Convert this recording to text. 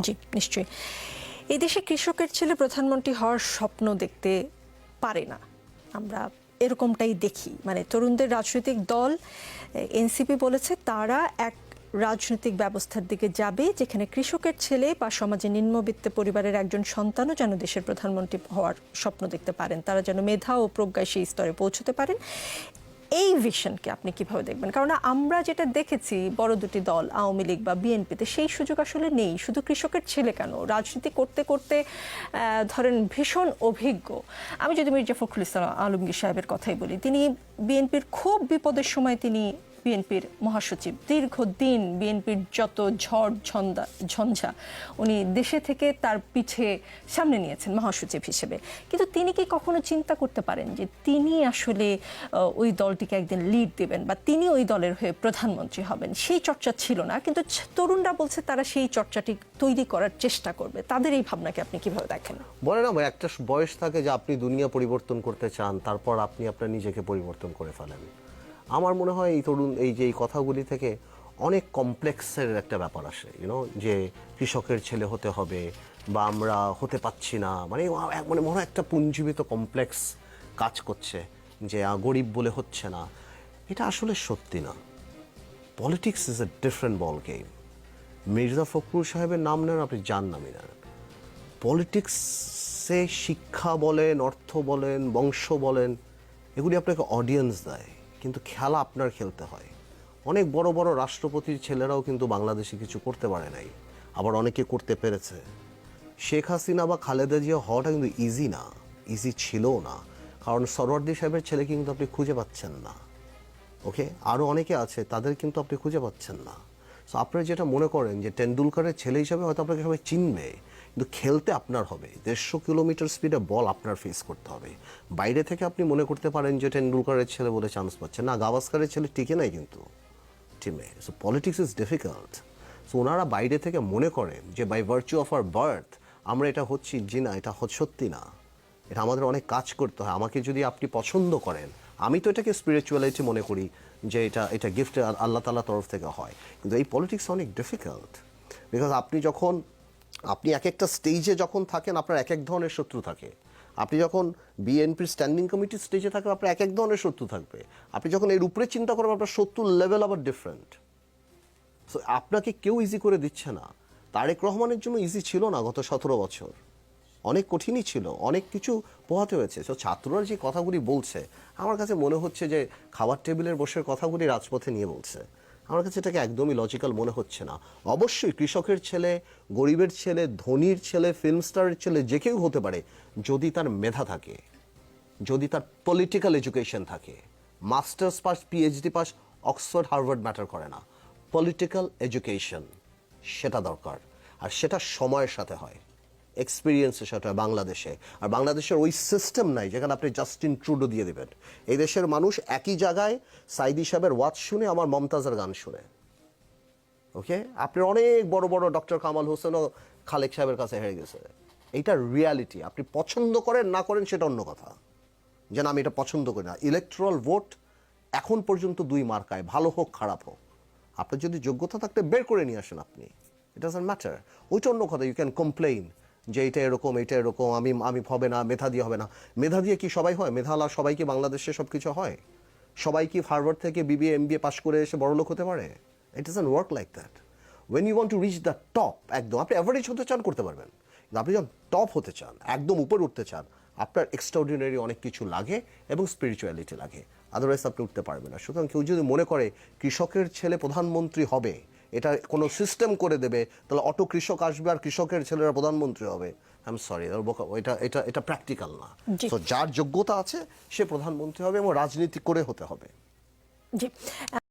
জি, নিশ্চয়ই। এই দেশে কৃষকের ছেলে প্রধানমন্ত্রী হওয়ার স্বপ্ন দেখতে পারে না। আমরা এরকমটাই দেখি। মানে তরুণদের রাজনৈতিক দল এনসিপি বলেছে তারা এক রাজনৈতিক ব্যবস্থার দিকে যাবে, যেখানে কৃষকের ছেলে বা সমাজে নিম্নবিত্ত পরিবারের একজন সন্তানও যেন দেশের প্রধানমন্ত্রী হওয়ার স্বপ্ন দেখতে পারেন। তারা যেন মেধা ও প্রজ্ঞায় সেই স্তরে পৌঁছতে পারেন। এই ভিশনকে আপনি কীভাবে দেখবেন? কারণ আমরা যেটা দেখেছি, বড় দুটি দল, আওয়ামী লীগ বা বিএনপিতে, সেই সুযোগ আসলে নেই। শুধু কৃষকের ছেলে কেন? রাজনীতি করতে করতে ধরেন ভীষণ অভিজ্ঞ। আমি যদি মির্জা ফখরুল ইসলাম আলমগীর সাহেবের কথাই বলি, তিনি বিএনপির খুব বিপদের সময় তিনি বিএনপির মহাসচিব। দীর্ঘদিন বিএনপির যত ঝড় ঝঞ্ঝা ঝঞ্ঝা, উনি দেশে থেকে তার পিছে সামনে নিয়েছেন মহাসচিব হিসেবে। কিন্তু তিনি কি কখনো চিন্তা করতে পারেন যে তিনি আসলে ওই দলটিকে একদিন লিড দেবেন বা তিনি ওই দলের হয়ে প্রধানমন্ত্রী হবেন? সেই চর্চা ছিল না, কিন্তু তরুণরা বলছে তারা সেই চর্চাটি তৈরি করার চেষ্টা করবে। তাদের এই ভাবনাকে আপনি কীভাবে দেখেন? বলে না একটা বয়স থাকে যে আপনি দুনিয়া পরিবর্তন করতে চান, তারপর আপনি আপনার নিজেকে পরিবর্তন করে ফেলেন। আমার মনে হয় এই তরুণ, এই যে এই কথাগুলি থেকে অনেক কমপ্লেক্সের একটা ব্যাপার আসে ইউনো যে কৃষকের ছেলে হতে হবে বা আমরা হতে পাচ্ছি না। মানে মানে মনে হয় একটা পুঞ্জীবিত কমপ্লেক্স কাজ করছে যে গরিব বলে হচ্ছে না। এটা আসলে সত্যি না। Politics is a different ball game Mirza Fakhrul সাহেবের নাম নেন, আপনি যান নামই নেন। পলিটিক্সে শিক্ষা বলেন, অর্থ বলেন, বংশ বলেন, এগুলি আপনাকে অডিয়েন্স দেয়। কিন্তু খেলা আপনার খেলতে হয়। অনেক বড় বড় রাষ্ট্রপতির ছেলেরাও কিন্তু বাংলাদেশে কিছু করতে পারে নাই। আবার অনেকে করতে পেরেছে। শেখ হাসিনা বা খালেদা জিয়া হওয়াটা কিন্তু ইজি না ইজি ছিলও না। কারণ সরওয়ার্দি সাহেবের ছেলে কিন্তু আপনি খুঁজে পাচ্ছেন না। ওকে আরও অনেকে আছে, তাদের কিন্তু আপনি খুঁজে পাচ্ছেন না। সো আপনারা যেটা মনে করেন যে টেন্ডুলকারের ছেলে হিসাবে হয়তো আপনাকে সবাই চিনবে। কিন্তু খেলতে আপনার হবে। দেড়শো কিলোমিটার স্পিডে বল আপনার ফেস করতে হবে। বাইরে থেকে আপনি মনে করতে পারেন যে টেন্ডুলকারের ছেলে বলে চান্স পাচ্ছেন না, গাভাস্কারের ছেলে টিকে নাই কিন্তু টিমে so politics is difficult so ওনারা বাইরে থেকে মনে করেন যে by virtue of our birth আমরা এটা হচ্ছি জি না, এটা সত্যি না। এটা আমাদের অনেক কাজ করতে হয়। আমাকে যদি আপনি পছন্দ করেন, আমি তো এটাকে স্পিরিচুয়ালিটি মনে করি যে এটা এটা গিফট আল্লাহ তাল্লাহ তরফ থেকে হয়। কিন্তু এই পলিটিক্স অনেক ডিফিকাল্ট বিকজ আপনি যখন আপনি এক একটা স্টেজে যখন থাকেন, আপনার এক এক ধরনের শত্রু থাকে। আপনি যখন বিএনপির স্ট্যান্ডিং কমিটির স্টেজে থাকবেন, আপনার এক এক ধরনের শত্রু থাকবে। আপনি যখন এর উপরে চিন্তা করবেন, আপনার শত্রুর লেভেল আবার ডিফারেন্ট সো আপনাকে কেউ ইজি করে দিচ্ছে না। তারেক রহমানের জন্য ইজি ছিল না গত সতেরো বছর। অনেক কঠিনই ছিল, অনেক কিছু পোহাতে হয়েছে। সো ছাত্ররা যে কথাগুলি বলছে, আমার কাছে মনে হচ্ছে যে, খাবার টেবিলের বসে কথাগুলি রাজপথে নিয়ে বলছে। আমার কাছে এটাকে একদমই লজিক্যাল মনে হচ্ছে না। অবশ্যই কৃষকের ছেলে, গরিবের ছেলে, ধনীর ছেলে ফিল্ম স্টারের ছেলে, যে কেউ হতে পারে, যদি তার মেধা থাকে, যদি তার পলিটিক্যাল এডুকেশন থাকে masters pass PhD pass Oxford Harvard matter করে না। পলিটিক্যাল এডুকেশন সেটা দরকার। আর সেটা সময়ের সাথে হয়। এক্সপিরিয়েন্সের সাথে বাংলাদেশে। আর বাংলাদেশের ওই সিস্টেম নাই যেখানে আপনি জাস্টিন ট্রুডো দিয়ে দেবেন। এই দেশের মানুষ একই জায়গায় সাইদি সাহেবের ওয়াজ শুনে আমার মমতাজের গান শুনে। ওকে আপনার অনেক বড় বড় ডক্টর কামাল হোসেনও খালেক সাহেবের কাছে হেরে গেছে। এইটা রিয়ালিটি আপনি পছন্দ করেন, না করেন, সেটা অন্য কথা। যেন আমি এটা পছন্দ করি না। ইলেকট্রাল ভোট এখন পর্যন্ত দুই মার্কায়। ভালো হোক, খারাপ হোক। আপনার যদি যোগ্যতা থাকতে বের করে নিয়ে আসেন আপনি। ইট ডাজন্ট ম্যাটার ওইটা অন্য কথা। ইউ ক্যান কমপ্লেইন যে এটা এরকম এটা এরকম, আমি আমি হবে না, মেধা দিয়ে হবে না। মেধা দিয়ে কি সবাই হয়? মেধালা সবাই কি বাংলাদেশে সব কিছু হয়? সবাই কি হার্ভার্ড থেকে বিবিএ এমবিএ পাশ করে এসে বড়লোক হতে পারে? It doesn't work like that when you want to reach the top একদম, আপনি অ্যাভারেজ হতে চান, করতে পারবেন। কিন্তু আপনি যখন টপ হতে চান, একদম উপরে উঠতে চান, আপনার এক্সট্রাঅর্ডিনারি অনেক কিছু লাগে এবং স্পিরিচুয়ালিটি লাগে। আদারওয়াইজ আপনি উঠতে পারবেন না। সুতরাং কেউ যদি মনে করে কৃষকের ছেলে প্রধানমন্ত্রী হবে এটা কোনো সিস্টেম করে দেবে তাহলে অটো কৃষক আসবে আর কৃষকের ছেলেরা প্রধানমন্ত্রী হবে। আই এম সরি এটা এটা এটা প্র্যাকটিক্যাল না। তো যার যোগ্যতা আছে সে প্রধানমন্ত্রী হবে এবং রাজনীতি করে হতে হবে। জি।